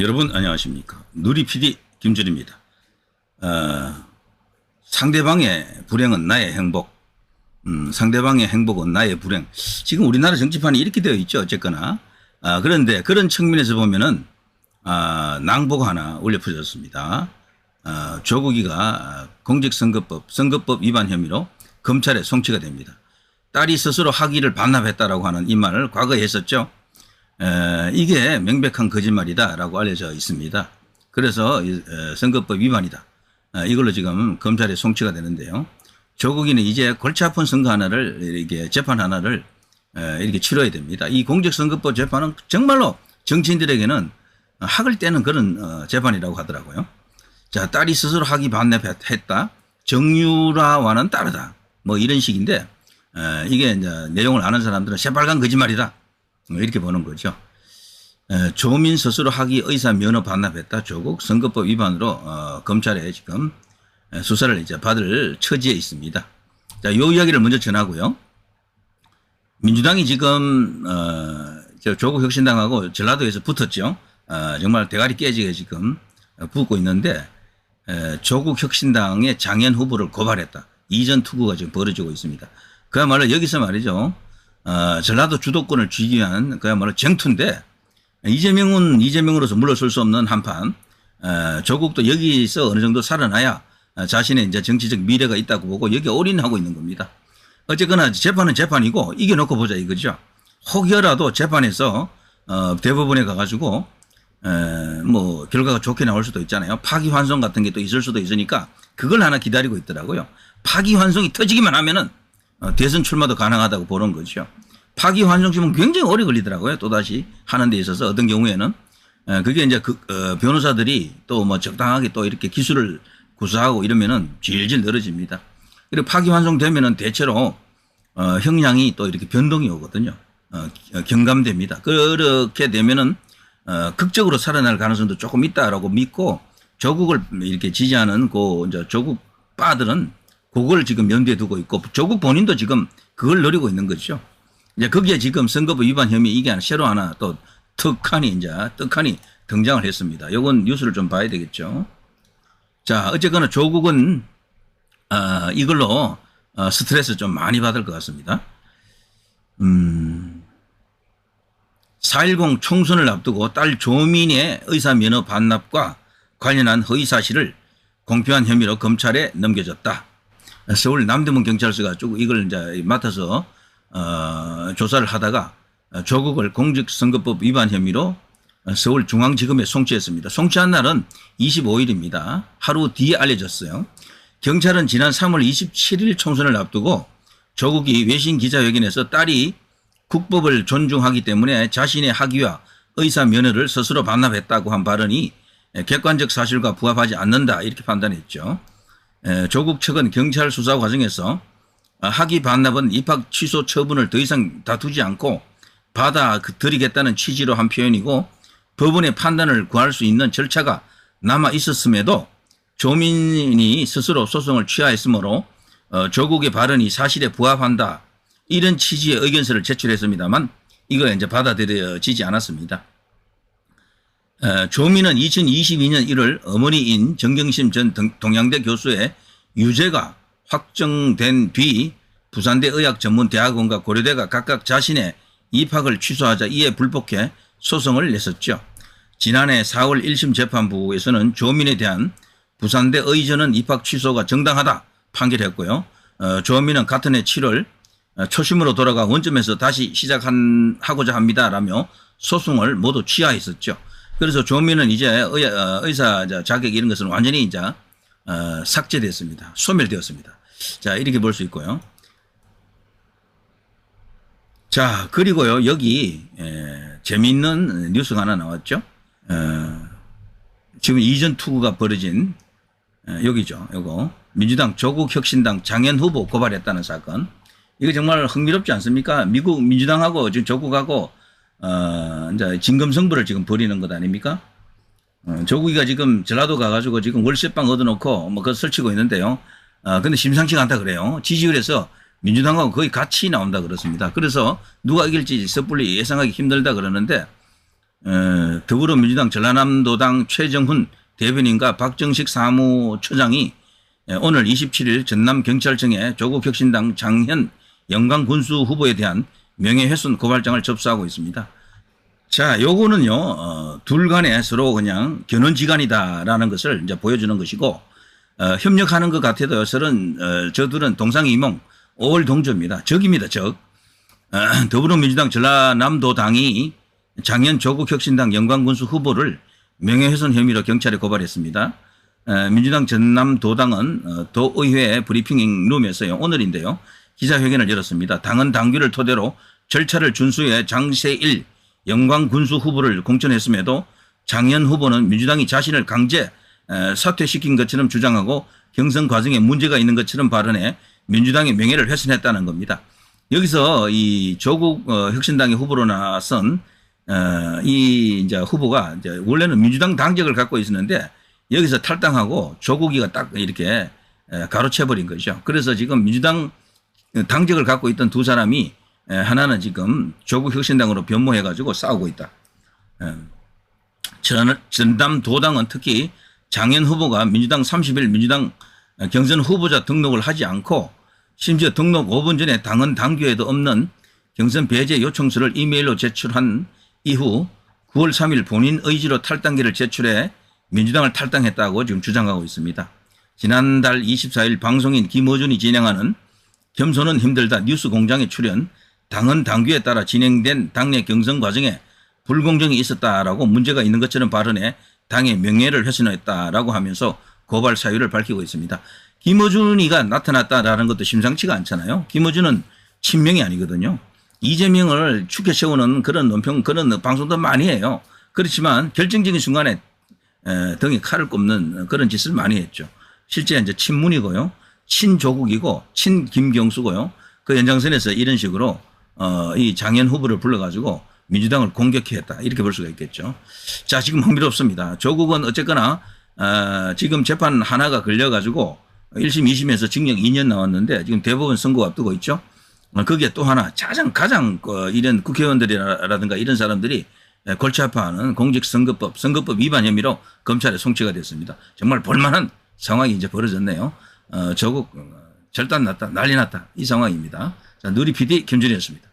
여러분 안녕하십니까 누리 PD 김철입니다. 어, 상대방의 불행은 나의 행복, 음, 상대방의 행복은 나의 불행. 지금 우리나라 정치판이 이렇게 되어 있죠 어쨌거나. 아, 그런데 그런 측면에서 보면은 아, 낭보가 하나 올려 퍼졌습니다. 아, 조국이가 공직선거법, 선거법 위반 혐의로 검찰에 송치가 됩니다. 딸이 스스로 학위를 반납했다라고 하는 이 말을 과거에 했었죠. 에, 이게 명백한 거짓말이다라고 알려져 있습니다. 그래서 선거법 위반이다. 에, 이걸로 지금 검찰에 송치가 되는데요. 조국이는 이제 골치 아픈 선거 하나를 이렇게 재판 하나를 에, 이렇게 치러야 됩니다. 이 공직선거법 재판은 정말로 정치인들에게는 학을 떼는 그런 어, 재판이라고 하더라고요. 자, 딸이 스스로 학위 반납했다. 정유라와는 다르다. 뭐 이런 식인데 에, 이게 내용을 아는 사람들은 새빨간 거짓말이다. 뭐 이렇게 보는 거죠. 에, 조민 스스로 학위 의사 면허 반납했다. 조국 선거법 위반으로 어, 검찰에 지금 에, 수사를 이제 받을 처지에 있습니다. 자, 요 이야기를 먼저 전하고요. 민주당이 지금 어, 저 조국 혁신당하고 전라도에서 붙었죠. 어, 정말 대가리 깨지게 지금 어, 붙고 있는데 에, 조국 혁신당의 장현 후보를 고발했다. 이전 투구가 지금 벌어지고 있습니다. 그야말로 여기서 말이죠. 어, 전라도 주도권을 쥐기 위한 그야말로 쟁투인데 이재명은 이재명으로서 물러설 수 없는 한판 어, 조국도 여기서 어느 정도 살아나야 어, 자신의 이제 정치적 미래가 있다고 보고 여기 올인하고 있는 겁니다. 어쨌거나 재판은 재판이고 이겨놓고 보자 이거죠. 혹여라도 재판에서 어, 대법원에 가가지고 에, 뭐 결과가 좋게 나올 수도 있잖아요. 파기환송 같은 게 또 있을 수도 있으니까 그걸 하나 기다리고 있더라고요. 파기환송이 터지기만 하면은 어, 대선 출마도 가능하다고 보는 거죠. 파기환송심은 굉장히 오래 걸리더라고요. 또다시 하는 데 있어서 어떤 경우에는 에, 그게 이제 그 어, 변호사들이 또 뭐 적당하게 또 이렇게 기술을 구사하고 이러면은 질질 늘어집니다. 그리고 파기환송되면은 대체로 어, 형량이 또 이렇게 변동이 오거든요. 어, 경감됩니다. 그렇게 되면은 어, 극적으로 살아날 가능성도 조금 있다라고 믿고 조국을 이렇게 지지하는 그 이제 조국 빠들은 그걸 지금 염두에 두고 있고 조국 본인도 지금 그걸 노리고 있는 거죠. 이제 거기에 지금 선거법 위반 혐의 이게 하나 새로 하나 또 특한이 이제 떡하니 등장을 했습니다. 요건 뉴스를 좀 봐야 되겠죠. 자, 어쨌거나 조국은 어, 이걸로 어, 스트레스 좀 많이 받을 것 같습니다. 음, 4.10 총선을 앞두고 딸 조민의 의사 면허 반납과 관련한 허위 사실을 공표한 혐의로 검찰에 넘겨졌다. 서울 남대문 경찰서가 쭉 이걸 이제 맡아서 어, 조사를 하다가 조국을 공직선거법 위반 혐의로 서울중앙지검에 송치했습니다. 송치한 날은 25일입니다. 하루 뒤에 알려졌어요. 경찰은 지난 3월 27일 총선을 앞두고 조국이 외신 기자회견에서 딸이 국법을 존중하기 때문에 자신의 학위와 의사 면허를 스스로 반납했다고 한 발언이 객관적 사실과 부합하지 않는다 이렇게 판단했죠. 조국 측은 경찰 수사 과정에서 학위 반납은 입학 취소 처분을 더 이상 다투지 않고 받아들이겠다는 취지로 한 표현이고 법원의 판단을 구할 수 있는 절차가 남아 있었음에도 조민이 스스로 소송을 취하했으므로 어, 조국의 발언이 사실에 부합한다 이런 취지의 의견서를 제출했습니다만 이거 이제 받아들여지지 않았습니다. 어, 조민은 2022년 1월 어머니인 정경심 전 동양대 교수의 유죄가 확정된 뒤 부산대 의학전문대학원과 고려대가 각각 자신의 입학을 취소하자 이에 불복해 소송을 냈었죠. 지난해 4월 1심 재판부에서는 조민에 대한 부산대 의전은 입학 취소가 정당하다 판결했고요. 어, 조민은 같은 해 7월 어, 초심으로 돌아가 원점에서 다시 시작하고자 합니다라며 소송을 모두 취하했었죠. 그래서 조민은 이제 의, 어, 사 자격 이런 것은 완전히 이제 어, 삭제됐습니다. 소멸되었습니다. 자 이렇게 볼 수 있고요. 자 그리고요 여기 에, 재미있는 뉴스가 하나 나왔죠. 에, 지금 이전 투구가 벌어진 에, 여기죠. 요거 민주당 조국 혁신당 장현 후보 고발했다는 사건. 이거 정말 흥미롭지 않습니까? 미국 민주당하고 지금 조국하고 어, 이제 진검승부를 지금 벌이는 것 아닙니까? 어, 조국이가 지금 전라도 가가지고 지금 월세방 얻어놓고 뭐 그거 설치고 있는데요. 어, 근데 심상치가 않다 그래요. 지지율에서 민주당하고 거의 같이 나온다 그렇습니다. 그래서 누가 이길지 섣불리 예상하기 힘들다 그러는데 어, 더불어민주당 전라남도당 최정훈 대변인과 박정식 사무처장이 에, 오늘 27일 전남경찰청에 조국혁신당 장현 영광군수 후보에 대한 명예훼손 고발장을 접수하고 있습니다. 자, 요거는요, 어, 둘 간에 서로 그냥 견원지간이다라는 것을 이제 보여주는 것이고, 어, 협력하는 것 같아도 서는, 어, 저들은 동상이몽, 5월 동조입니다. 적입니다, 적. 어, 더불어민주당 전라남도 당이 장현 조국혁신당 영광군수 후보를 명예훼손 혐의로 경찰에 고발했습니다. 어, 민주당 전남도당은 어, 도의회 브리핑 룸에서요, 오늘인데요, 기자회견을 열었습니다. 당은 당규를 토대로 절차를 준수해 장세일 영광군수 후보를 공천했음에도 장현 후보는 민주당이 자신을 강제 에, 사퇴시킨 것처럼 주장하고 경선 과정에 문제가 있는 것처럼 발언해 민주당의 명예를 훼손했다는 겁니다. 여기서 이 조국 어, 혁신당의 후보로 나선 어, 이 이제 후보가 이제 원래는 민주당 당적을 갖고 있었는데 여기서 탈당하고 조국이가 딱 이렇게 에, 가로채버린 거죠. 그래서 지금 민주당 당적을 갖고 있던 두 사람이 에, 하나는 지금 조국 혁신당으로 변모해가지고 싸우고 있다. 에, 전, 전담도당은 특히 장현 후보가 민주당 30일 민주당 경선 후보자 등록을 하지 않고 심지어 등록 5분 전에 당헌 당규에도 없는 경선 배제 요청서를 이메일로 제출한 이후 9월 3일 본인 의지로 탈당기를 제출해 민주당을 탈당했다고 지금 주장하고 있습니다. 지난달 24일 방송인 김어준이 진행하는 겸손은 힘들다 뉴스 공장에 출연 당헌 당규에 따라 진행된 당내 경선 과정에 불공정이 있었다라고 문제가 있는 것처럼 발언해 당의 명예를 훼손했다라고 하면서 고발 사유를 밝히고 있습니다. 김어준이가 나타났다라는 것도 심상치가 않잖아요. 김어준은 친명이 아니거든요. 이재명을 축에 세우는 그런 논평, 그런 방송도 많이 해요. 그렇지만 결정적인 순간에 에, 등에 칼을 꼽는 그런 짓을 많이 했죠. 실제 이제 친문이고요. 친조국이고 친김경수고요. 그 연장선에서 이런 식으로 어, 이 장현 후보를 불러가지고 민주당을 공격했다. 이렇게 볼 수가 있겠죠. 자, 지금 흥미롭습니다. 조국은 어쨌거나 어, 지금 재판 하나가 걸려가지고 1심, 2심에서 징역 2년 나왔는데 지금 대법원 선고 앞두고 있죠. 어, 거기에 또 하나 가장 가장 어, 이런 국회의원들이라든가 이런 사람들이 에, 골치 아파하는 공직선거법, 선거법 위반 혐의로 검찰에 송치가 됐습니다. 정말 볼만한 상황이 이제 벌어졌네요. 어, 조국 어, 절단 났다, 난리 났다 이 상황입니다. 자, 누리 PD 김준이었습니다.